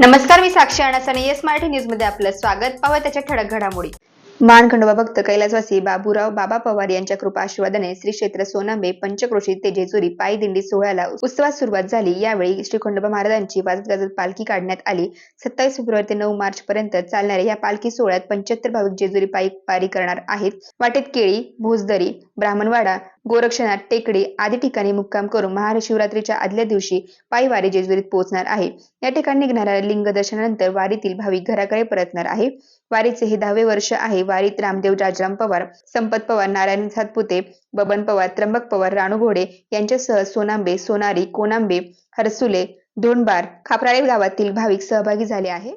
नमस्कार मी साक्षी अणस आणि येस मराठी न्यूजमध्ये आपलं स्वागत. पाहूया त्याच्या ठळक घडामोडी. मानखंडोबा भक्त कैलासवासी बाबूराव बाबा पवार यांच्या कृपा आशीर्वादाने श्री क्षेत्र सोनांबे पंचक्रोशी तेजेजुरी पायी दिंडी सोहळ्याला उत्सवात सुरुवात झाली. यावेळी श्री खंडोबा महाराजांची वाजत गाजत पालखी काढण्यात आली. सत्तावीस फेब्रुवारी ते नऊ मार्च पर्यंत चालणाऱ्या या पालखी सोहळ्यात पंच्याहत्तर भाविक जेजुरी पायी पारी करणार आहेत. वाटेत केळी भोजदरी ब्राह्मणवाडा गोरक्षनाथ टेकडी आदी ठिकाणी मुक्काम करून महाशिवरात्रीच्या आदल्या दिवशी पायी वारी जेजुरीत पोहोचणार आहे. या ठिकाणी निघणाऱ्या लिंग दर्शनानंतर वारीतील भाविक घराकडे परतणार आहे. वारीचे हे दहावे वर्ष आहे. वारीत रामदेव जाजराम पवार संपत पवार नारायण सातपुते बबन पवार त्र्यंबक पवार राणू घोडे यांच्यासह सोनांबे सोनारी कोनांबे हरसुले धोंडबार खापराळे गावातील भाविक सहभागी झाले आहे.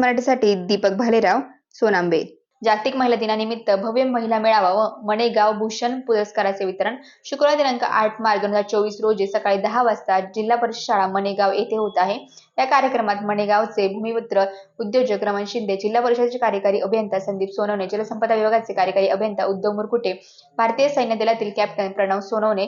मराठीसाठी दीपक भालेराव सोनांबे. जागतिक महिला दिनानिमित्त भव्य महिला मेळावा व मणेगाव भूषण पुरस्काराचे वितरण शुक्रवार दिनांक आठ मार्च दोन हजार चोवीस रोजी सकाळी दहा वाजता जिल्हा परिषद शाळा मणेगाव येथे होत आहे. या कार्यक्रमात मणेगावचे भूमिपुत्र उद्योजक रमण शिंदे जिल्हा परिषदेचे कार्यकारी अभियंता संदीप सोनवणे जलसंपदा विभागाचे कार्यकारी अभियंता उद्धव मुरकुटे भारतीय सैन्य दलातील कॅप्टन प्रणव सोनवणे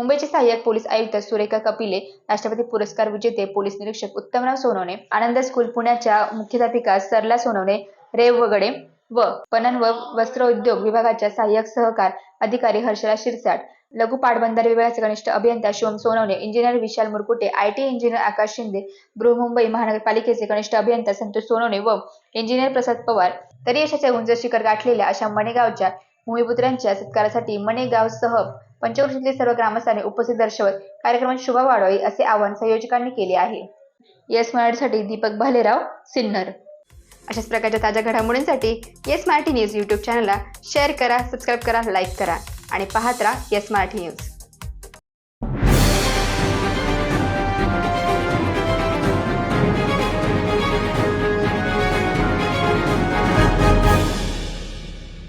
मुंबईचे सहाय्यक पोलीस आयुक्त सुरेखा कपिले राष्ट्रपती पुरस्कार विजेते पोलीस निरीक्षक उत्तमराव सोनवणे आनंद स्कूल पुण्याच्या मुख्याध्यापिका सरला सोनवणे रेव वगडे व पणन व वस्त्रोद्योग विभागाच्या सहाय्यक सहकार अधिकारी हर्षला शिरसाट लघु पाटबंधारे विभागाचे कनिष्ठ अभियंता Shivam Sonawane engineer Vishal Murkute IT engineer Akash Shinde Brihanmumbai महानगरपालिकेचे कनिष्ठ अभियंता संतोष सोनवणे व इंजिनियर प्रसाद पवार. तरी यशाचे उंच शिखर गाठलेल्या अशा मणेगावच्या भूमिपुत्रांच्या सत्कारासाठी मणेगावसह पंचक्रोशीतील सर्व ग्रामस्थांनी उपस्थित दर्शवत कार्यक्रमात शुभा वाढवावी असे आवाहन संयोजकांनी केले आहे. येस मराठीसाठी दीपक भालेराव सिन्नर. अशाच प्रकारच्या ताज्या घडामोडींसाठी येस मराठी न्यूज यूट्यूब चॅनलला शेअर करा सबस्क्राईब करा लाईक करा आणि पाहत राहा येस मराठी न्यूज.